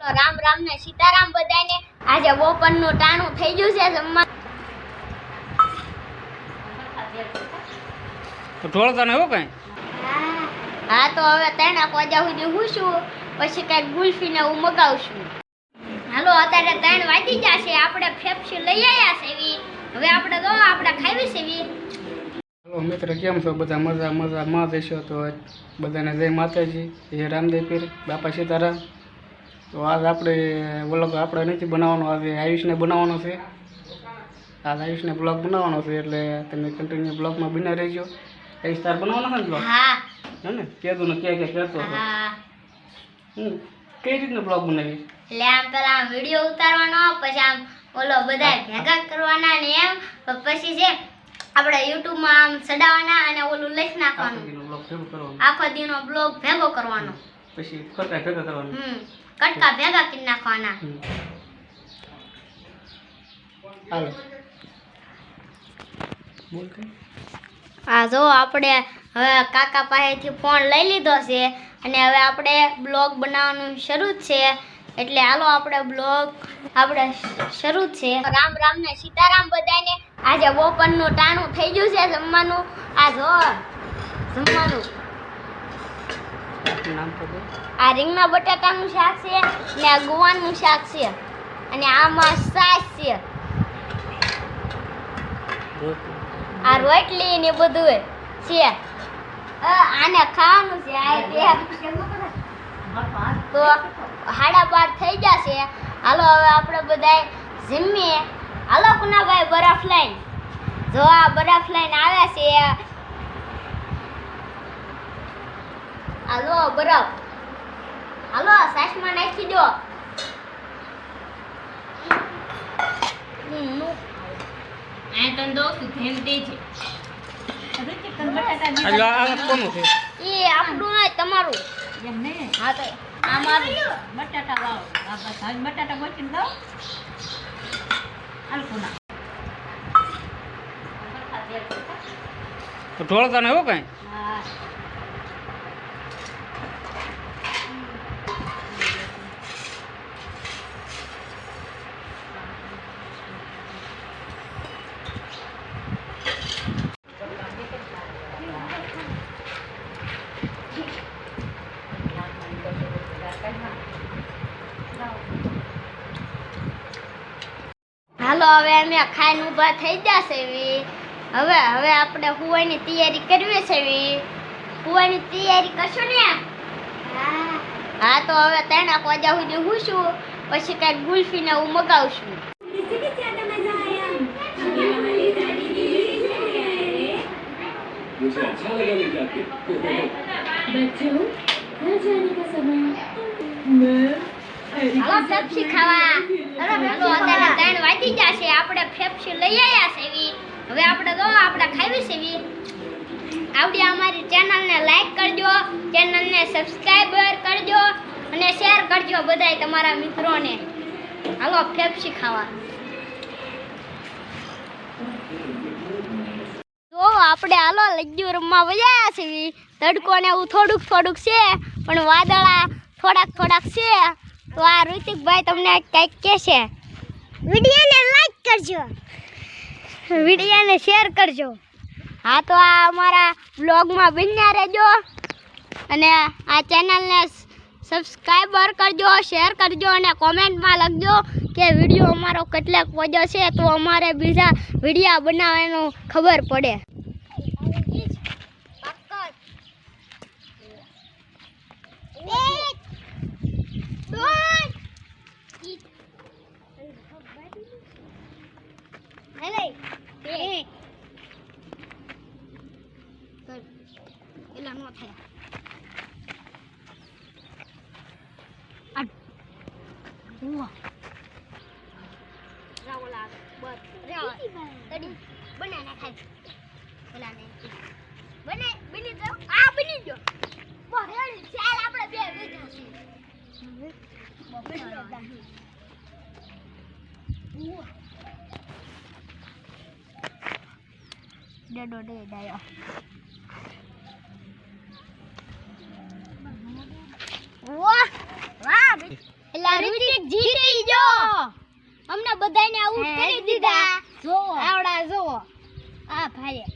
રામ રામ ને સીતારામ બધાને આજે બપોરનું ટાણું થઈ ગયું છે જમવા. તો ઢોળતા ને એવું કઈ? હા તો હવે ત્રણ વાગ્યા સુધી હું છું. પછી કંઈક ગુલ્ફી ને હું મગાવશું. હાલો અત્યારે ત્રણ વાગી જશે આપણે ફેફસી લઈ આવ્યા છે એવી. હવે આપણે તો આપણે ખાવી છે એવી. હલો મિત્ર કેમ છો? બધા મજા મજા માં જશો તો બધાને જય માતાજી. જય રામદેવ પીર. બાપા સીતારામ. તો આજ આપણે વ્લોગ આપણે નથી બનાવવાનો આજે આયુષને બનાવવાનો છે. આજ આયુષને બ્લોગ બનાવવાનો છે એટલે તમે કન્ટિન્યુ બ્લોગમાં બિના રહેજો. આયુષ તાર બનાવવાનો છે ને બ્લોગ હા. ને? કહેતું ને કે ક્યાં કહેતો હતો. કઈ રીતનો બ્લોગ બનાવી એટલે આમ પેલા આમ વીડિયો ઉતારવાનો પછી આમ ઓલો બધા ભેગા કરવાના ને એમ પછી છે આપણે યુટ્યુબમાં આમ ચડાવવાના અને ઓલું લખી નાખવાનું. બ્લોગ આખો દીનો બ્લોગ ભેગો કરવાનો. પછી કરતા ભેગા કરવાનું. હમ કટકા ભેગા કરી નાખવાના. હાલો. બોલ કે. આ જો આપણે હવે કાકા પાસેથી ફોન લઈ લીધો છે અને હવે આપણે બ્લોગ બનાવવાનું શરૂ જ છે. એટલે હાલો આપણે બ્લોગ આપણે શરૂ છે. રામ રામ ને સીતારામ બધાને. આજે બપોરનું ટાણું થઈ ગયું છે જમવાનું. આ જો જમવાનું. નામ તો આ રીંગણા બટાકાનું શાક છે ને આ ગુવારનું શાક છે અને આમાં છાશ છે. આ રોટલી ને બધું છે. આને ખાવાનું છે. આ તો હાડા પાર થઈ જશે. હાલો હવે આપણે બધા જમીએ. હાલો કુનાભાઈ બરફ લાઈન જો આ બરફ લાઈન આવ્યા છે હાલો બરફ. હાલો સાસમાં નાખી દો. હમ, આજે આ આ કોનું છે? એ આપણું નહીં તમારું. હા તો અમારું તો ઢોળતા ને એવું કઈ? હાલો હવે અમે ખાઈને ઊભા થઈ જશે વી હવે હવે આપણે હુવાની તૈયારી કરવી છે વી હુવાની તૈયારી કરશો ને હા તો હવે ત્રણ વાગ્યા સુધી હું છું પછી કાંઈક ગુલ્ફી ને હું મગાવશું मुझे अच्छा लगा लेके आके बच्चों घर जाने का समय मैं હાલો ફેફસી ખાવા હાલો અત્યારે ત્રણ વાગી જશે આપણે ફેફસી લઈ આવ્યા છે વી હવે આપણે તો આપણે ખાવી છે વી આવડી અમારી ચેનલને લાઈક કરજો ચેનલને સબસ્ક્રાઈબર કરજો અને શેર કરજો બધાય તમારા મિત્રોને. હાલો ફેફસી ખાવા. તો આપણે હાલો લજ્જુ રમવા વજાયા છે વી. તડકો ને એવું થોડુંક થોડુંક છે પણ વાદળા થોડાક થોડાક છે. તો આ ઋતિકભાઈ તમને કંઈક કહેશે વિડીયોને લાઈક કરજો. વિડીયોને શેર કરજો. હા તો આ અમારા બ્લોગમાં બન્યા રહેજો. અને આ ચેનલને સબસ્ક્રાઈબર કરજો શેર કરજો અને કોમેન્ટમાં લખજો કે વીડિયો અમારો કેટલાક વજો છે તો અમારે બીજા વિડીયા બનાવવાનું ખબર પડે. નો થાય. ઉવા રાવલા બસ રાવલા તડી બનાને ખાય પેલા ને બને બની જાવ આ બની ગયો ચાલ આપણે બે બેઠા છીએ ડેડો ડે ડાયો. એટલે ઋતિક જીતી ગયો. અમને બધાને આઉટ કરી દીધા. જો આવડા જો આ ભાઈ